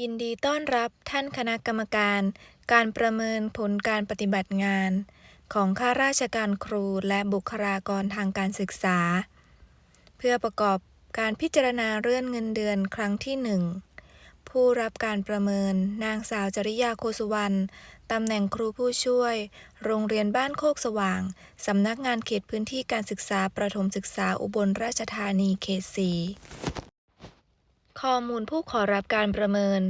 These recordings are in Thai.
ยินดีต้อนรับท่านคณะกรรมการ การประเมินผลการปฏิบัติงาน ของข้าราชการครูและบุคลากรทางการศึกษา เพื่อประกอบการพิจารณาเลื่อนเงินเดือนครั้งที่หนึ่งผู้รับการประเมินนางสาวจริยาโคสุวรรณตำแหน่งครูผู้ช่วย โรงเรียนบ้านโคกสว่าง สำนักงานเขตพื้นที่การศึกษาประถมศึกษาอุบลราชธานีเขตสี ข้อมูลผู้ขอรับการประเมิน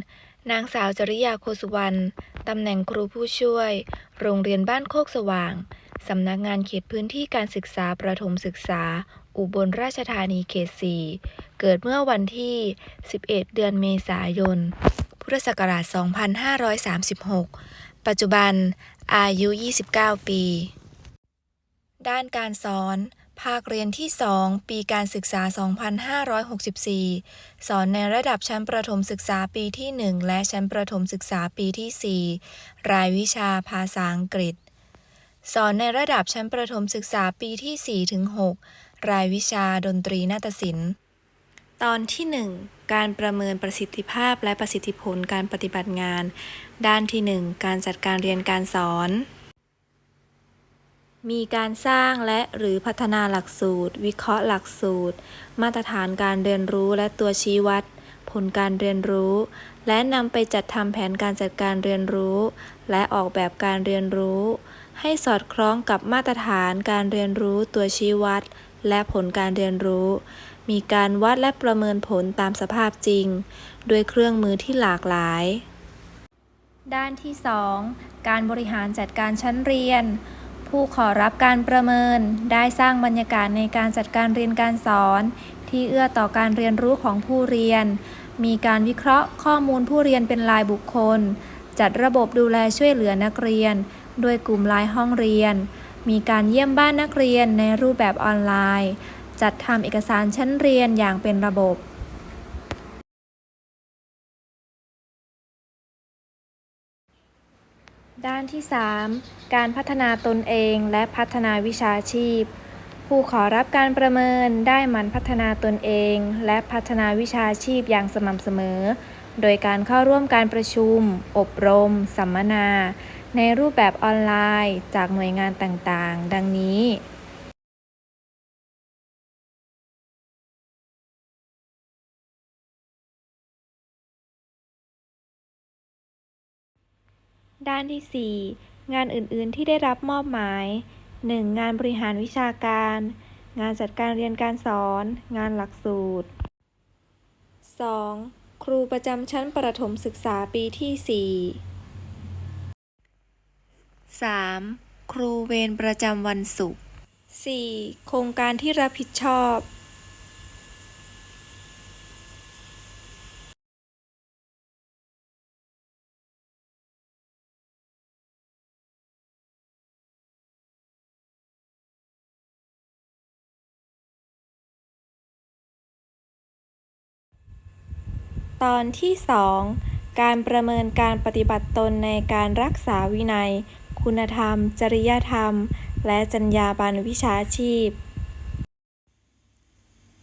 นางสาวจริยาโคสุวรรณตำแหน่งครูผู้ช่วย โรงเรียนบ้านโคกสว่าง สำนักงานเขตพื้นที่การศึกษาประถมศึกษา อุบลราชธานีเขต 4 เกิดเมื่อวันที่ 11 เดือนเมษายน พุทธศักราช 2536 ปัจจุบันอายุ 29 ปี ด้านการสอน ภาคเรียนที่ 2 ปีการศึกษา 2564 สอนในระดับชั้นประถมศึกษาปีที่ 1 และชั้นประถมศึกษาปีที่ 4 รายวิชาภาษาอังกฤษ สอนในระดับชั้นประถมศึกษาปีที่ 4 ถึง 6 รายวิชาดนตรีนาฏศิลป์ ตอนที่ 1 การประเมินประสิทธิภาพและประสิทธิผลการปฏิบัติงาน ด้านที่ 1 การจัดการเรียนการสอน มีการสร้างและหรือพัฒนาหลักสูตร วิเคราะห์หลักสูตร มาตรฐานการเรียนรู้และตัวชี้วัด ผลการเรียนรู้ และนำไปจัดทำแผนการจัดการเรียนรู้ และออกแบบการเรียนรู้ ให้สอดคล้องกับมาตรฐานการเรียนรู้ตัวชี้วัด และผลการเรียนรู้ มีการวัดและประเมินผลตามสภาพจริง ด้วยเครื่องมือที่หลากหลาย ด้านที่ 2 การบริหารจัดการชั้นเรียน ผู้ขอรับการประเมิน ได้สร้างบรรยากาศในการจัดการเรียนการสอน ที่เอื้อต่อการเรียนรู้ของผู้เรียน มีการวิเคราะห์ข้อมูลผู้เรียนเป็นรายบุคคล จัดระบบดูแลช่วยเหลือนักเรียน โดยกลุ่มไลน์ห้องเรียน มีการเยี่ยมบ้านนักเรียนในรูปแบบออนไลน์ จัดทำเอกสารชั้นเรียนอย่างเป็นระบบ ด้านที่ 3 การพัฒนาตนเองและพัฒนาวิชาชีพ ผู้ขอรับการประเมินได้มันพัฒนาตนเอง และพัฒนาวิชาชีพอย่างสม่ำเสมอ โดยการเข้าร่วมการประชุม อบรม สัมมนา ในรูปแบบออนไลน์ จากหน่วยงานต่างๆ ดังนี้ ด้านที่ 4 งานอื่นๆที่ได้รับมอบหมาย 1. งานบริหารวิชาการ งานจัดการเรียนการสอน งานหลักสูตร 2. ครูประจำชั้นประถมศึกษาปีที่ 4 3. ครูเวรประจำวันศุกร์ 4. โครงการที่รับผิดชอบ ตอนที่ 2 การประเมินการปฏิบัติตนในการรักษาวินัย คุณธรรม จริยธรรม และจรรยาบรรณวิชาชีพ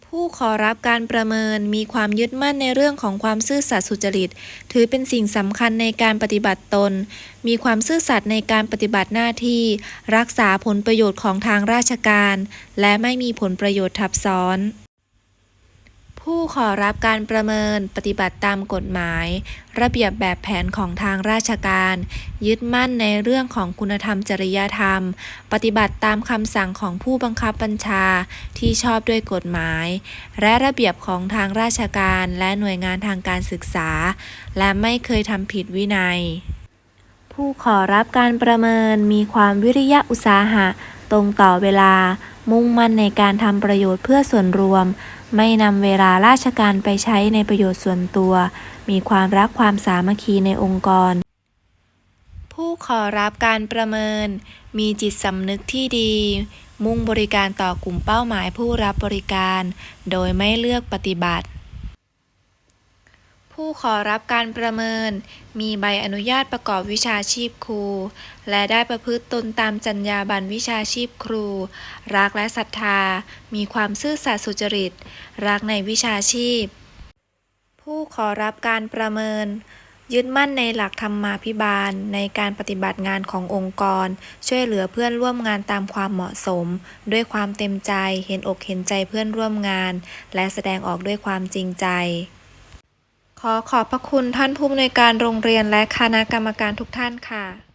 ผู้ขอรับการประเมินมีความยึดมั่นในเรื่องของความซื่อสัตย์สุจริต ถือเป็นสิ่งสำคัญในการปฏิบัติตน มีความซื่อสัตย์ในการปฏิบัติหน้าที่ รักษาผลประโยชน์ของทางราชการ และไม่มีผลประโยชน์ทับซ้อน ผู้ขอรับการประเมินปฏิบัติตามกฎหมาย ระเบียบแบบแผนของทางราชการ ยึดมั่นในเรื่องของคุณธรรมจริยธรรม ปฏิบัติตามคำสั่งของผู้บังคับบัญชาที่ชอบด้วยกฎหมาย และระเบียบของทางราชการและหน่วยงานทางการศึกษา และไม่เคยทำผิดวินัย ผู้ขอรับการประเมินมีความวิริยะอุตสาหะ ตรงต่อเวลา มุ่งมั่นในการทำประโยชน์เพื่อส่วนรวม ไม่นำเวลาราชการไปใช้ในประโยชน์ส่วนตัว มีความรักความสามัคคีในองค์กร ผู้ขอรับการประเมิน มีจิตสำนึกที่ดี มุ่งบริการต่อกลุ่มเป้าหมายผู้รับบริการ โดยไม่เลือกปฏิบัติ ผู้ขอรับการประเมิน มีใบอนุญาตประกอบวิชาชีพครู และได้ประพฤติตนตามจรรยาบรรณวิชาชีพครู รักและศรัทธา มีความซื่อสัตย์สุจริต รักในวิชาชีพ ผู้ขอรับการประเมิน ยึดมั่นในหลักธรรมาภิบาล ในการปฏิบัติงานขององค์กร ช่วยเหลือเพื่อนร่วมงานตามความเหมาะสม ด้วยความเต็มใจ เห็นอกเห็นใจเพื่อนร่วมงาน และแสดงออกด้วยความจริงใจ ขอขอบพระคุณท่านผู้อำนวยการโรงเรียนและคณะกรรมการทุกท่านค่ะ